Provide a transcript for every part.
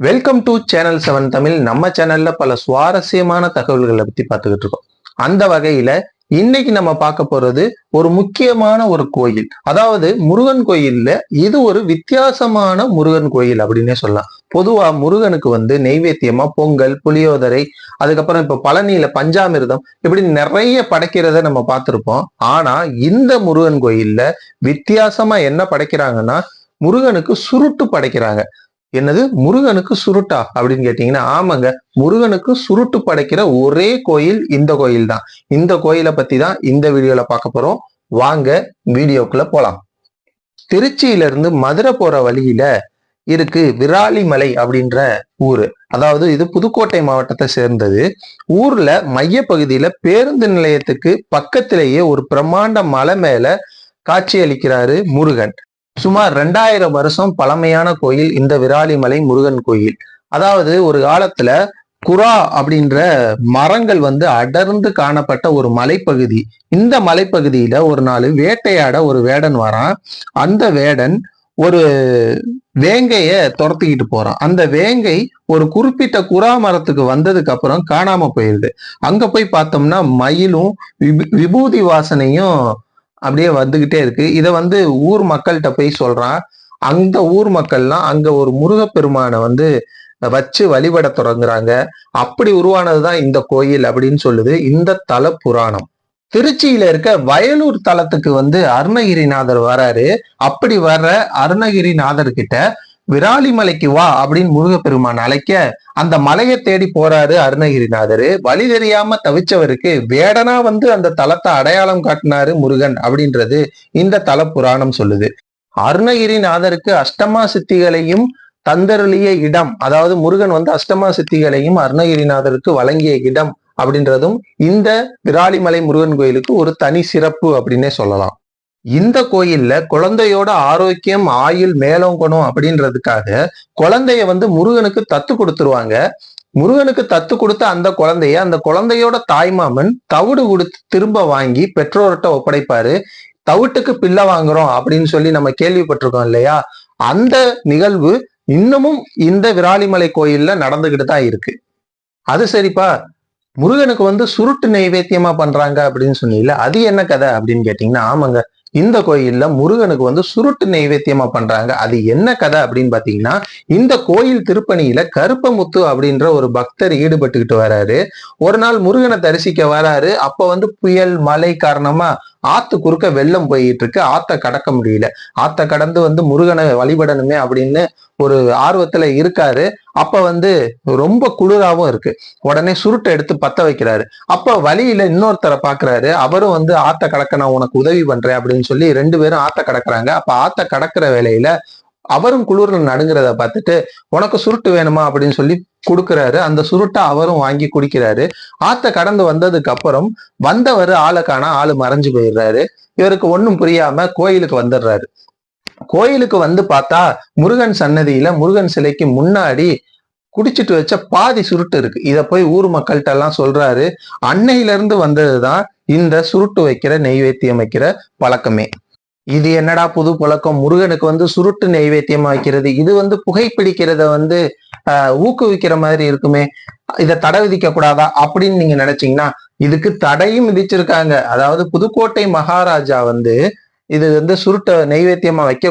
Welcome to channel seven Tamil. நம்ம சேனல்ல பல சுவாரஸ்யமான தகவல்களை பத்தி பார்த்துக்கிட்டு இருக்கோம். அந்த வகையில இன்னைக்கு நம்ம பார்க்க போறது ஒரு முக்கியமான ஒரு கோயில். அதாவது முருகன் கோயில்ல இது ஒரு வித்தியாசமான முருகன் கோயில் அப்படின்னே சொல்லலாம். பொதுவா முருகனுக்கு வந்து நெய்வேத்தியமா பொங்கல் புளியோதரை அதுக்கப்புறம் இப்ப பழனியில பஞ்சாமிர்தம் இப்படி நிறைய படைக்கிறத நம்ம பார்த்திருப்போம். ஆனா இந்த முருகன் கோயில்ல வித்தியாசமா என்ன படைக்கிறாங்கன்னா முருகனுக்கு சுருட்டு படைக்கிறாங்க. என்னது? முருகனுக்கு சுருட்டா? அப்படின்னு கேட்டீங்கன்னா ஆமாங்க. முருகனுக்கு சுருட்டு படைக்கிற ஒரே கோயில் இந்த கோயில் தான் இந்த கோயிலை பத்தி தான் இந்த வீடியோல பார்க்க போறோம். வாங்க வீடியோக்குள்ள போலாம். திருச்சியில இருந்து மதுரை போற வழியில இருக்கு விராலிமலை அப்படின்ற ஊரு. அதாவது இது புதுக்கோட்டை மாவட்டத்தை சேர்ந்தது. ஊர்ல மையப்பகுதியில பேருந்து நிலையத்துக்கு பக்கத்திலேயே ஒரு பிரம்மாண்ட மலை மேல காட்சி அளிக்கிறாரு முருகன். சுமார் ரெண்டாயிரம் வருஷம் பழமையான கோயில் இந்த விராலிமலை முருகன் கோயில். அதாவது ஒரு காலத்துல குரா அப்படின்ற மரங்கள் வந்து அடர்ந்து காணப்பட்ட ஒரு மலைப்பகுதி. இந்த மலைப்பகுதியில ஒரு நாள் வேட்டையாட ஒரு வேடன் வரான். அந்த வேடன் ஒரு வேங்கைய துரத்திக்கிட்டு போறான். அந்த வேங்கை ஒரு குறிப்பிட்ட குரா மரத்துக்கு வந்ததுக்கு அப்புறம் காணாம போயிருது. அங்க போய் பார்த்தோம்னா மயிலும் விபூதி வாசனையும் அப்படியே வந்துகிட்டே இருக்கு. இதை வந்து ஊர் மக்கள்கிட்ட போய் சொல்றான். அந்த ஊர் மக்கள்லாம் அங்க ஒரு முருகப்பெருமானை வந்து வச்சு வழிபட தொடங்குறாங்க. அப்படி உருவானதுதான் இந்த கோயில் அப்படின்னு சொல்லுது. இந்த தல புராணம். திருச்சியில இருக்க வயலூர் தலத்துக்கு வந்து அருணகிரிநாதர் வராரு. அப்படி வர்ற அருணகிரிநாதர் கிட்ட விராலிமலைக்கு வா அப்படின்னு முருகப்பெருமான் அழைக்க அந்த மலையை தேடி போறாரு அருணகிரிநாதரு. வழி தெரியாம தவிச்சவருக்கு வேடனா வந்து அந்த தலத்தை அடையாளம் காட்டினாரு முருகன் அப்படின்றது இந்த தல புராணம் சொல்லுது. அருணகிரிநாதருக்கு அஷ்டமா சித்திகளையும் தந்தருளிய இடம் அதாவது முருகன் வந்து அஷ்டமா சித்திகளையும் அருணகிரிநாதருக்கு வழங்கிய இடம் அப்படின்றதும் இந்த விராலிமலை முருகன் கோயிலுக்கு ஒரு தனி சிறப்பு அப்படின்னே சொல்லலாம். இந்த கோயில்ல குழந்தையோட ஆரோக்கியம் ஆயுள் மேலோங்கணும் அப்படின்றதுக்காக குழந்தைய வந்து முருகனுக்கு தத்து கொடுத்துருவாங்க. முருகனுக்கு தத்து கொடுத்த அந்த குழந்தைய அந்த குழந்தையோட தாய்மாமன் தவிடு கொடுத்து திரும்ப வாங்கி பெற்றோர்கிட்ட ஒப்படைப்பாரு. தவிட்டுக்கு பிள்ளை வாங்குறோம் அப்படின்னு சொல்லி நம்ம கேள்விப்பட்டிருக்கோம் இல்லையா? அந்த நிகழ்வு இன்னமும் இந்த விராலிமலை கோயில்ல நடந்துகிட்டு தான் இருக்கு. அது சரிப்பா முருகனுக்கு வந்து சுருட்டு நைவேத்தியமா பண்றாங்க அப்படின்னு சொன்னீங்கல்ல அது என்ன கதை அப்படின்னு கேட்டீங்கன்னா ஆமாங்க. இந்த கோயில்ல முருகனுக்கு வந்து சுருட்டு நைவேத்தியமா பண்றாங்க. அது என்ன கதை அப்படின்னு பாத்தீங்கன்னா இந்த கோயில் திருப்பணியில கருப்பமுத்து அப்படின்ற ஒரு பக்தர் ஈடுபட்டுக்கிட்டு வராரு. ஒரு நாள் முருகனை தரிசிக்க வராரு. அப்ப வந்து புயல் மழை காரணமா ஆத்து குறுக்க வெள்ளம் போயிட்டு இருக்கு ஆத்த கடக்க முடியல. ஆத்த கடந்து வந்து முருகனை வழிபடணுமே அப்படின்னு ஒரு ஆர்வத்துல இருக்காரு. அப்ப வந்து ரொம்ப குளிராவும் இருக்கு. உடனே சுருட்டை எடுத்து பத்த வைக்கிறாரு. அப்ப வழியில இன்னொருத்தரை பாக்குறாரு. அவரும் வந்து ஆத்த கடக்க நான் உனக்கு உதவி பண்றேன் அப்படின்னு சொல்லி ரெண்டு பேரும் ஆத்த கடக்குறாங்க. அப்ப ஆத்த கடக்கிற வேலையில அவரும் குளிர்ல நடுங்கிறத பார்த்துட்டு உனக்கு சுருட்டு வேணுமா? அப்படின்னு சொல்லி கொடுக்குறாரு. அந்த சுருட்டை அவரும் வாங்கி குடிக்கிறாரு. ஆத்த கடந்து வந்ததுக்கு அப்புறம் வந்தவர் ஆளை காணா ஆளு மறைஞ்சு போயிடுறாரு. இவருக்கு ஒன்றும் புரியாம கோயிலுக்கு வந்துடுறாரு. கோயிலுக்கு வந்து பார்த்தா முருகன் சன்னதியில முருகன் சிலைக்கு முன்னாடி குடிச்சிட்டு வச்ச பாதி சுருட்டு இருக்கு. இதை போய் ஊர் மக்கள்கிட்ட எல்லாம் சொல்றாரு. அன்னையில இருந்து வந்ததுதான் இந்த சுருட்டு வைக்கிற நெய்வேத்தியம் வைக்கிற பழக்கமே. இது என்னடா புது பழக்கம்? முருகனுக்கு வந்து சுருட்டு நெய்வேத்தியம் வைக்கிறது இது வந்து புகைப்பிடிக்கிறத வந்து ஆஹ், ஊக்குவிக்கிற மாதிரி இருக்குமே. இதை தடை விதிக்க கூடாதா அப்படின்னு நீங்க நினைச்சீங்கன்னா இதுக்கு தடையும் விதிச்சிருக்காங்க. அதாவது புதுக்கோட்டை மகாராஜா வந்து இது வந்து சுருட்ட நெய்வேத்தியமா வைக்க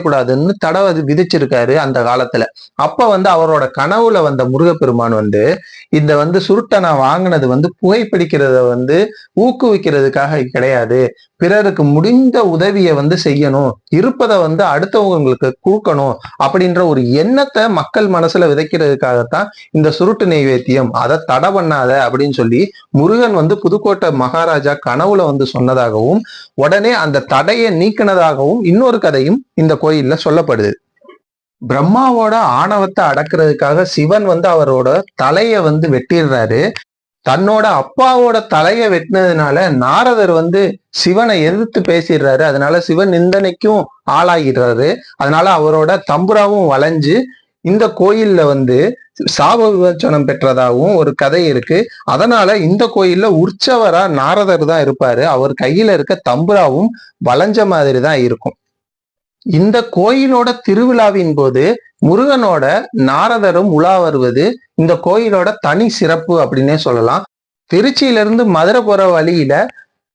தடவை விதிச்சிருக்காரு அந்த காலத்துல. அப்ப வந்து அவரோட கனவுல வந்த முருகப்பெருமான் வந்து இந்த வந்து சுருட்டை நான் வாங்கினது வந்து புகைப்பிடிக்கிறத வந்து ஊக்குவிக்கிறதுக்காக கிடையாது. பிறருக்கு முடிந்த உதவியை வந்து செய்யணும். இருப்பதை வந்து அடுத்தவங்களுக்கு கொடுக்கணும் அப்படின்ற ஒரு எண்ணத்தை மக்கள் மனசுல விதைக்கிறதுக்காகத்தான் இந்த சுருட்டு நெய்வேத்தியம் அதை தடை பண்ணாத அப்படின்னு சொல்லி முருகன் வந்து புதுக்கோட்டை மகாராஜா கனவுல வந்து சொன்னதாகவும் உடனே அந்த தடையை நீக்கினதாகவும் இன்னொரு கதையும் இந்த கோயில்ல சொல்லப்படுது. பிரம்மாவோட ஆணவத்தை அடக்குறதுக்காக சிவன் வந்து அவரோட தலைய வந்து வெட்டிடுறாரு. தன்னோட அப்பாவோட தலைய வெட்டினதுனால நாரதர் வந்து சிவனை எதிர்த்து பேசிடுறாரு. அதனால சிவன் நிந்தனைக்கும் ஆளாகிடுறாரு அதனால அவரோட தம்புராவும் வளைஞ்சு இந்த கோயில்ல வந்து சாப விமோச்சனம் பெற்றதாகவும் ஒரு கதை இருக்கு. அதனால இந்த கோயில்ல உற்சவரா நாரதர் தான் இருப்பாரு. அவர் கையில இருக்க தம்புராவும் வளைஞ்ச மாதிரி தான் இருக்கும். இந்த கோயிலோட திருவிழாவின் போது முருகனோட நாரதரும் உலா வருவது இந்த கோயிலோட தனி சிறப்பு அப்படின்னே சொல்லலாம். திருச்சியிலிருந்து மதுரை போற வழியில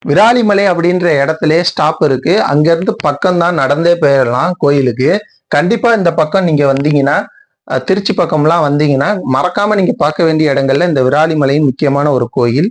விராலிமலை அப்படின்ற இடத்துல ஸ்டாப் இருக்கு. அங்கிருந்து பக்கம் தான் நடந்தே போயிடலாம் கோயிலுக்கு. கண்டிப்பா இந்த பக்கம் நீங்க வந்தீங்கன்னா திருச்சி பக்கம்லாம் வந்தீங்கன்னா மறக்காம நீங்க பார்க்க வேண்டிய இடங்கள்ல இந்த விராலிமலையின் முக்கியமான ஒரு கோயில்